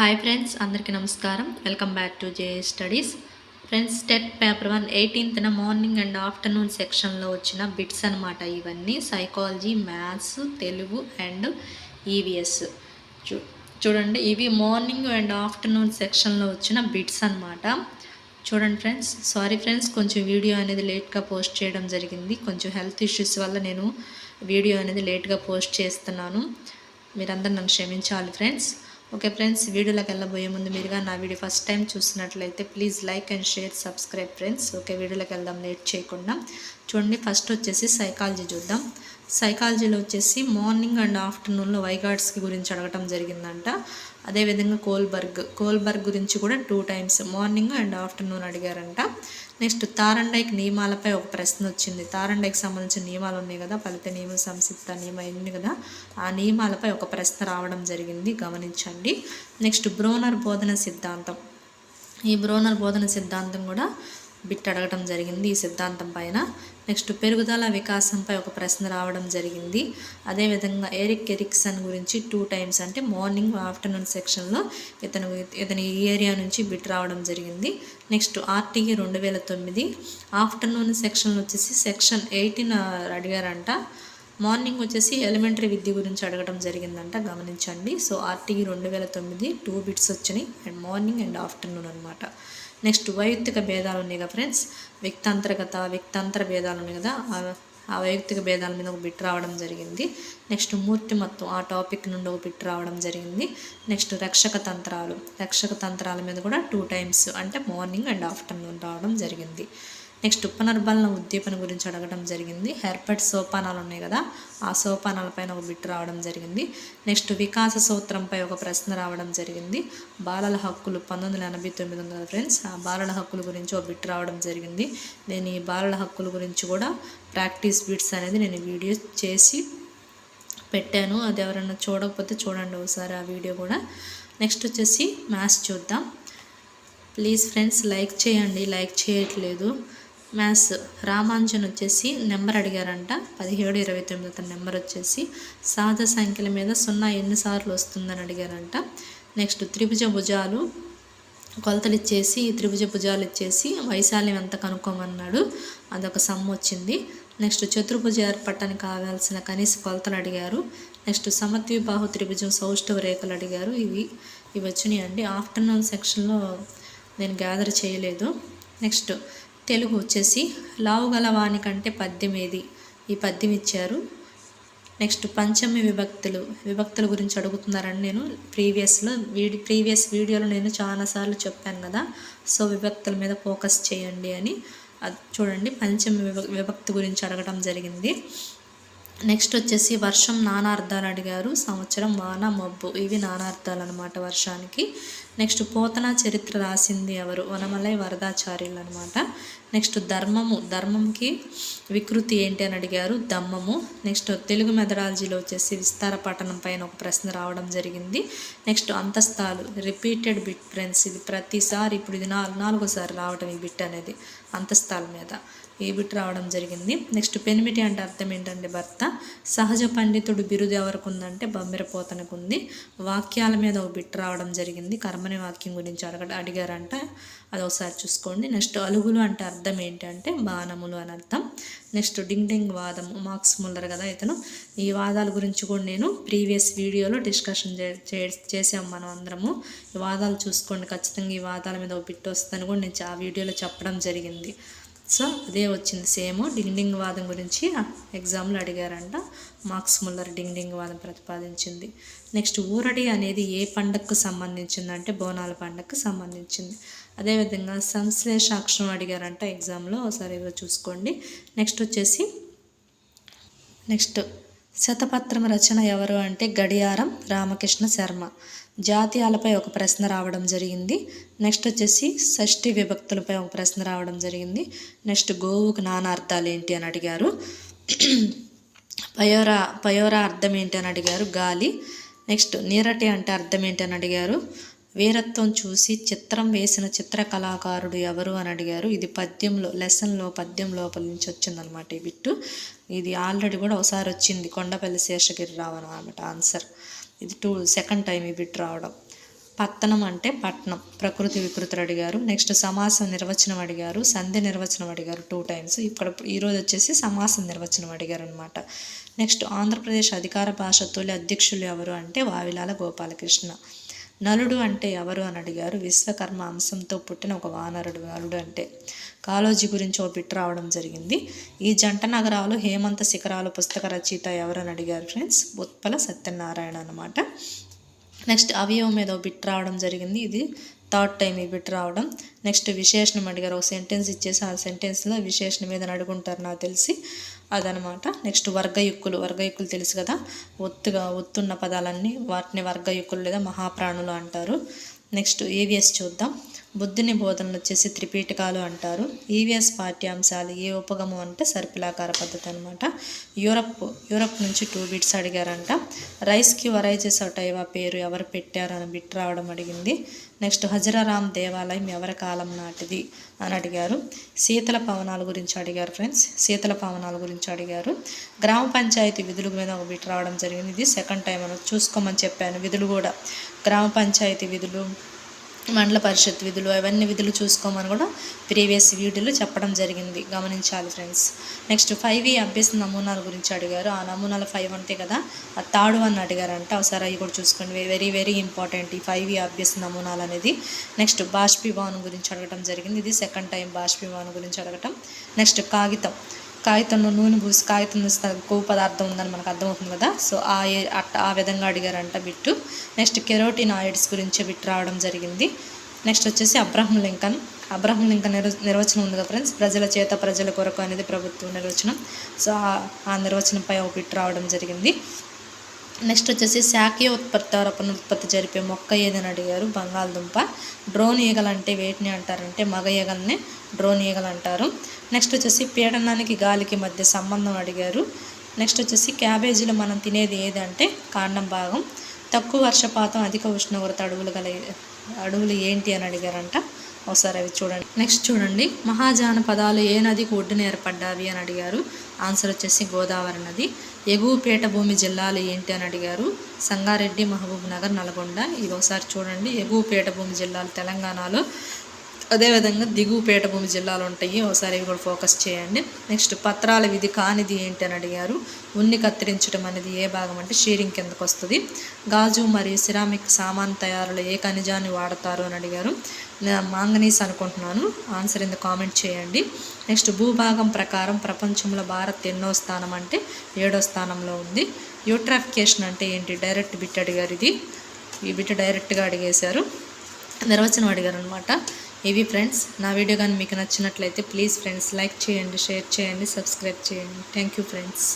Hi friends అందరికీ నమస్కారం. Welcome back to J studies friends TET paper one ఎయిటీన్త్న morning and afternoon సెక్షన్లో వచ్చిన bits అనమాట ఇవన్నీ. Psychology maths Telugu and EVS చూ చూడండి ఇవి మార్నింగ్ అండ్ ఆఫ్టర్నూన్ సెక్షన్లో వచ్చిన బిట్స్ అనమాట చూడండి ఫ్రెండ్స్ సారీ ఫ్రెండ్స్ కొంచెం వీడియో అనేది లేట్గా పోస్ట్ చేయడం జరిగింది. కొంచెం హెల్త్ ఇష్యూస్ వల్ల నేను వీడియో అనేది లేట్గా పోస్ట్ చేస్తున్నాను. మీరందరూ నన్ను క్షమించాలి ఫ్రెండ్స్ ఓకే ఫ్రెండ్స్ వీడియోలోకి వెళ్ళబోయే ముందు మీరుగా నా వీడియో ఫస్ట్ టైం చూసినట్లయితే please like and share subscribe friends. Okay వీడియోలోకి వెళ్దాం లేట్ చేయకుండా. చూడండి ఫస్ట్ వచ్చేసి సైకాలజీ చూద్దాం. సైకాలజీలో వచ్చేసి మార్నింగ్ అండ్ ఆఫ్టర్నూన్లో వైగార్డ్స్కి గురించి అడగటం జరిగిందంట. అదేవిధంగా కోల్బర్గ్ కోల్బర్గ్ గురించి కూడా two times morning and afternoon అడిగారంట. నెక్స్ట్ తారండైక్ నియమాలపై ఒక ప్రశ్న వచ్చింది. తారండైకి సంబంధించిన నియమాలు ఉన్నాయి కదా ఫలిత నియమం సంసిప్త నియమం అయింది కదా. ఆ నియమాలపై ఒక ప్రశ్న రావడం జరిగింది. గమనించండి. నెక్స్ట్ బ్రోనర్ బోధన సిద్ధాంతం. ఈ బ్రోనర్ బోధన సిద్ధాంతం కూడా బిట్ అడగటం జరిగింది ఈ సిద్ధాంతం పైన. నెక్స్ట్ పెరుగుదల వికాసంపై ఒక ప్రశ్న రావడం జరిగింది. అదేవిధంగా ఎరిక్ ఎరిక్సన్ గురించి టూ టైమ్స్ అంటే మార్నింగ్ ఆఫ్టర్నూన్ సెక్షన్లో ఇతను ఇతని ఈ ఏరియా నుంచి బిట్ రావడం జరిగింది. నెక్స్ట్ ఆర్టీఈ రెండు వేల తొమ్మిది ఆఫ్టర్నూన్ సెక్షన్లో వచ్చేసి సెక్షన్ ఎయిటీన్ అడిగారంట. మార్నింగ్ వచ్చేసి ఎలిమెంటరీ విద్య గురించి అడగడం జరిగిందంట గమనించండి. సో ఆర్టీ రెండు వేల తొమ్మిది టూ బిట్స్ వచ్చినాయి అండ్ మార్నింగ్ అండ్ ఆఫ్టర్నూన్ అనమాట నెక్స్ట్ వైయక్తిక భేదాలు ఉన్నాయి కదా ఫ్రెండ్స్? వ్యక్తాంతర్గత వ్యక్తాంతర భేదాలు ఉన్నాయి కదా? ఆ- ఆ వైయక్తిక భేదాల మీద ఒక బిట్ రావడం జరిగింది. నెక్స్ట్ మూర్తిమత్వం ఆ టాపిక్ నుండి ఒక బిట్ రావడం జరిగింది. నెక్స్ట్ రక్షక తంత్రాలు. రక్షక తంత్రాల మీద కూడా టూ టైమ్స్ అంటే మార్నింగ్ అండ్ ఆఫ్టర్నూన్ రావడం జరిగింది. నెక్స్ట్ పునర్బలన ఉద్దీపన గురించి అడగడం జరిగింది. హెర్పట్ సోపానాలు ఉన్నాయి కదా ఆ సోపానాలపైన ఒక బిట్ రావడం జరిగింది. నెక్స్ట్ వికాస సూత్రంపై ఒక ప్రశ్న రావడం జరిగింది. బాలల హక్కులు పంతొమ్మిది వందల ఎనభై తొమ్మిది వందల ఫ్రెండ్స్ ఆ బాలల హక్కుల గురించి ఒక బిట్ రావడం జరిగింది. నేను ఈ బాలల హక్కుల గురించి కూడా ప్రాక్టీస్ బిట్స్ అనేది నేను వీడియో చేసి పెట్టాను. అది ఎవరైనా చూడకపోతే చూడండి ఒకసారి ఆ వీడియో కూడా. నెక్స్ట్ వచ్చేసి మ్యాథ్స్ చూద్దాం. ప్లీజ్ ఫ్రెండ్స్ లైక్ చేయండి. లైక్ చేయట్లేదు. మ్యాథ్స్ రామాంజన్ వచ్చేసి నెంబర్ అడిగారంట. పదిహేడు ఇరవై తొమ్మిది అతని నెంబర్ వచ్చేసి సహజ సంఖ్యల మీద సున్నా ఎన్నిసార్లు వస్తుందని అడిగారంట. నెక్స్ట్ త్రిభుజ భుజాలు కొలతలు ఇచ్చేసి ఈ త్రిభుజ భుజాలు ఇచ్చేసి వైశాల్యం ఎంత కనుక్కోమన్నాడు. అదొక సమ్ వచ్చింది. నెక్స్ట్ చతుర్భుజ ఏర్పడటానికి కావాల్సిన కనీస కొలతలు అడిగారు. నెక్స్ట్ సమద్విబాహు త్రిభుజం సౌష్ఠవ రేఖలు అడిగారు. ఇవి ఇవి వచ్చినాయి అండి ఆఫ్టర్నూన్ సెక్షన్లో నేను గ్యాదర్ చేయలేదు. నెక్స్ట్ తెలుగు వచ్చేసి లావు గల కంటే పద్యం ఏది? ఈ పద్యం ఇచ్చారు. నెక్స్ట్ పంచమి విభక్తులు. విభక్తుల గురించి అడుగుతున్నారని నేను ప్రీవియస్లో వీడి ప్రీవియస్ వీడియోలో నేను చాలాసార్లు చెప్పాను కదా. సో విభక్తుల మీద ఫోకస్ చేయండి అని. అది చూడండి పంచమి విభ విభక్తి గురించి అడగడం జరిగింది. నెక్స్ట్ వచ్చేసి వర్షం నానార్థాలు అడిగారు. సంవత్సరం వాన మబ్బు. ఇవి నానార్థాలు అనమాట వర్షానికి. నెక్స్ట్ పోతన చరిత్ర రాసింది ఎవరు? వనమలై వరదాచార్యులు అనమాట నెక్స్ట్ ధర్మము. ధర్మంకి వికృతి ఏంటి అని అడిగారు? దమ్మము నెక్స్ట్ తెలుగు మెథడాలజీలో వచ్చేసి విస్తార పఠనం పైన ఒక ప్రశ్న రావడం జరిగింది. నెక్స్ట్ అంతస్తాలు రిపీటెడ్ బిట్ ఫ్రెండ్స్. ఇది ప్రతిసారి ఇప్పుడు ఇది నాలుగు నాలుగోసారి రావడం ఈ బిట్ అనేది అంతస్తాల మీద. ఈ బిట్ రావడం జరిగింది. నెక్స్ట్ పెనిమిటి అంటే అర్థం ఏంటంటే భర్త? సహజ పండితుడు బిరుదు ఎవరికి ఉందంటే బమ్మెరపోతనకు ఉంది వాక్యాల మీద ఒక బిట్ రావడం జరిగింది. కర్మ అనే వాక్యం గురించి అడగ అడిగారంట. అది ఒకసారి చూసుకోండి. నెక్స్ట్ అలుగులు అంటే అర్థం ఏంటంటే బాణములు అని అర్థం. నెక్స్ట్ డింగ్ డింగ్ వాదము మార్క్స్ ముల్లర్ కదా ఇతను. ఈ వాదాల గురించి కూడా నేను ప్రీవియస్ వీడియోలో డిస్కషన్ చే చే- చేసాం మనం అందరము. ఈ వాదాలు చూసుకోండి. ఖచ్చితంగా ఈ వాదాల మీద ఒక బిట్ వస్తుందని కూడా నేను ఆ వీడియోలో చెప్పడం జరిగింది. సో అదే వచ్చింది సేమ్. డింగ్ వాదం గురించి ఎగ్జామ్లో అడిగారంట. మార్క్స్ ముల్లర్ డింగ్ వాదం ప్రతిపాదించింది. నెక్స్ట్ ఊరడి అనేది ఏ పండగకు సంబంధించింది అంటే బోనాల పండగకు సంబంధించింది. అదేవిధంగా సంశ్లేషాక్షరం అడిగారంట ఎగ్జామ్లో. ఒకసారి ఏదో చూసుకోండి. నెక్స్ట్ వచ్చేసి నెక్స్ట్ శతపత్రం రచన ఎవరు అంటే గడియారం రామకృష్ణ శర్మ. జాతీయాలపై ఒక ప్రశ్న రావడం జరిగింది. నెక్స్ట్ వచ్చేసి షష్ఠి విభక్తులపై ఒక ప్రశ్న రావడం జరిగింది. నెక్స్ట్ గోవుకు నానా అర్థాలు ఏంటి అని అడిగారు. పయోరా పయోరా అర్థం ఏంటి అని అడిగారు. గాలి. నెక్స్ట్ నీరటి అంటే అర్థం ఏంటి అని అడిగారు. వీరత్వం చూసి చిత్రం వేసిన చిత్రకళాకారుడు ఎవరు అని అడిగారు. ఇది పద్యంలో లెసన్లో పద్యం లోపల నుంచి వచ్చిందనమాట ఈ బిట్టు. ఇది ఆల్రెడీ కూడా ఒకసారి వచ్చింది కొండపల్లి శేషగిరి రావు అనమాట ఆన్సర్. ఇది టూ సెకండ్ టైం ఈ బిట్ రావడం. పత్తనం అంటే పట్నం ప్రకృతి వికృతులు అడిగారు. నెక్స్ట్ సమాసం నిర్వచనం అడిగారు. సంధి నిర్వచనం అడిగారు టూ టైమ్స్. ఇక్కడ ఈరోజు వచ్చేసి సమాసం నిర్వచనం అడిగారు అనమాట నెక్స్ట్ ఆంధ్రప్రదేశ్ అధికార భాష తొలి అధ్యక్షులు ఎవరు అంటే వావిలాల గోపాలకృష్ణ. నలుడు అంటే ఎవరు అని అడిగారు. విశ్వకర్మ అంశంతో పుట్టిన ఒక వానరుడు. నలుడు అంటే కాలోజీ గురించి ఒక బిట్ రావడం జరిగింది. ఈ జంట నగరాలు హేమంత శిఖరాలు పుస్తక రచయిత ఎవరని అడిగారు ఫ్రెండ్స్? ఉత్పల సత్యనారాయణ అనమాట నెక్స్ట్ అవయవం మీద ఒక బిట్ రావడం జరిగింది. ఇది థర్డ్ టైం ఈ బిట్ రావడం నెక్స్ట్ విశేషణం అడిగారు. ఒక సెంటెన్స్ ఇచ్చేసి ఆ సెంటెన్స్లో విశేషణం మీద అడుగుంటారు నాకు తెలిసి. అదనమాట. నెక్స్ట్ వర్గయుక్కులు. వర్గయుక్కులు తెలుసు కదా? ఒత్తుగా ఒత్తున్న పదాలన్నీ వాటిని వర్గయుక్కులు లేదా మహాప్రాణులు అంటారు. నెక్స్ట్ ఏవిఎస్ చూద్దాం. బుద్ధుని బోధనలు వచ్చేసి త్రిపీఠకాలు అంటారు. ఈవీఎస్ పాఠ్యాంశాలు ఏ ఉపగమం అంటే సర్పిలాకార పద్ధతి అనమాట యూరప్ యూరప్ నుంచి టూ బిట్స్ అడిగారంట. రైస్కి వరైజెస్ టైవా పేరు ఎవరు పెట్టారు అని బిట్ రావడం అడిగింది. నెక్స్ట్ హజరారాం దేవాలయం ఎవరి కాలం నాటిది అని అడిగారు. శీతల పవనాల గురించి అడిగారు ఫ్రెండ్స్. శీతల పవనాల గురించి అడిగారు. గ్రామ పంచాయతీ విధుల మీద ఒక బిట్ రావడం జరిగింది. ఇది సెకండ్ టైం అని చూసుకోమని చెప్పాను. విధులు కూడా. గ్రామ పంచాయతీ విధులు మండల పరిషత్ విధులు అవన్నీ విధులు చూసుకోమని కూడా ప్రీవియస్ వీడియోలో చెప్పడం జరిగింది. గమనించాలి ఫ్రెండ్స్. నెక్స్ట్ ఫైవ్ ఈ అభ్యస నమూనాల గురించి అడిగారు. ఆ నమూనాలు ఫైవ్ అంటే కదా ఆ థర్డ్ వన్ అడిగారంట. ఒకసారి అవి కూడా చూసుకోండి. వెరీ వెరీ ఇంపార్టెంట్ ఈ ఫైవ్ ఈ అభ్యస్ నమూనాలు అనేది. నెక్స్ట్ బాష్పీభవనం గురించి అడగటం జరిగింది. ఇది సెకండ్ టైం బాష్పీభవనం గురించి అడగటం. నెక్స్ట్ కాగితం. కాగితంలో నూనె పూసి కాగితం తీస్తే కొవ్వు పదార్థం ఉందని మనకు అర్థమవుతుంది కదా. సో ఆ అట్ట ఆ విధంగా అడిగారంట బిట్టు. నెక్స్ట్ కెరోటిన్ ఆయిడ్స్ గురించి బిట్ రావడం జరిగింది. నెక్స్ట్ వచ్చేసి అబ్రహం లింకన్. అబ్రహం లింకన్ నిర్వ నిర్వచనం ఉంది కదా ఫ్రెండ్స్? ప్రజల చేత ప్రజల కొరకు అనేది ప్రభుత్వ నిర్వచనం. సో ఆ- ఆ నిర్వచనంపై ఒక బిట్ రావడం జరిగింది. నెక్స్ట్ వచ్చేసి శాఖీయ ఉత్పత్తి తరపున ఉత్పత్తి జరిపే మొక్క ఏదని అడిగారు. బంగాళదుంప. డ్రోన్ ఈగలు అంటే వేటిని అంటారంటే మగ ఈగల్ని డ్రోన్ ఈగలు అంటారు. నెక్స్ట్ వచ్చేసి పీడనానికి గాలికి మధ్య సంబంధం అడిగారు. నెక్స్ట్ వచ్చేసి క్యాబేజీలో మనం తినేది ఏదంటే కాండం భాగం. తక్కువ వర్షపాతం అధిక ఉష్ణోగ్రత అడవులు గల అడవులు ఏంటి అని అడిగారంట. ఒకసారి అవి చూడండి. నెక్స్ట్ చూడండి. మహాజానపదాలు ఏ నదికి ఒడ్డున ఏర్పడ్డావి అని అడిగారు. ఆన్సర్ వచ్చేసి గోదావరి నది. ఎగువపేట పీఠభూమి జిల్లాలు ఏంటి అని అడిగారు. సంగారెడ్డి మహబూబ్ నగర్ నల్గొండ. ఇది ఒకసారి చూడండి. ఎగువపేట భూమి జిల్లాలు తెలంగాణలో అదేవిధంగా దిగువ పీఠభూమి జిల్లాలు ఉంటాయి. ఒకసారి ఇవి కూడా ఫోకస్ చేయండి. నెక్స్ట్ పత్రాల విధి కానిది ఏంటి అని అడిగారు. ఉన్ని కత్తిరించడం అనేది ఏ భాగం అంటే షీరింగ్ కిందకు వస్తుంది. గాజు మరియు సిరామిక్ సామాన్ తయారులో ఏ ఖనిజాన్ని వాడతారు అని అడిగారు. నేను మాంగనీస్ అనుకుంటున్నాను. ఆన్సర్ ఇంత కామెంట్ చేయండి. నెక్స్ట్ భూభాగం ప్రకారం ప్రపంచంలో భారత్ ఎన్నో స్థానం అంటే ఏడో స్థానంలో ఉంది. యూట్రాఫికేషన్ అంటే ఏంటి? డైరెక్ట్ బిట్ అడిగారు ఇది. ఈ బిట్ డైరెక్ట్గా అడిగేశారు. నిర్వచనం అడిగారు అనమాట ఇవి ఫ్రెండ్స్ నా వీడియో కానీ మీకు నచ్చినట్లయితే ప్లీజ్ ఫ్రెండ్స్ లైక్ చేయండి షేర్ చేయండి సబ్స్క్రైబ్ చేయండి. Thank you friends.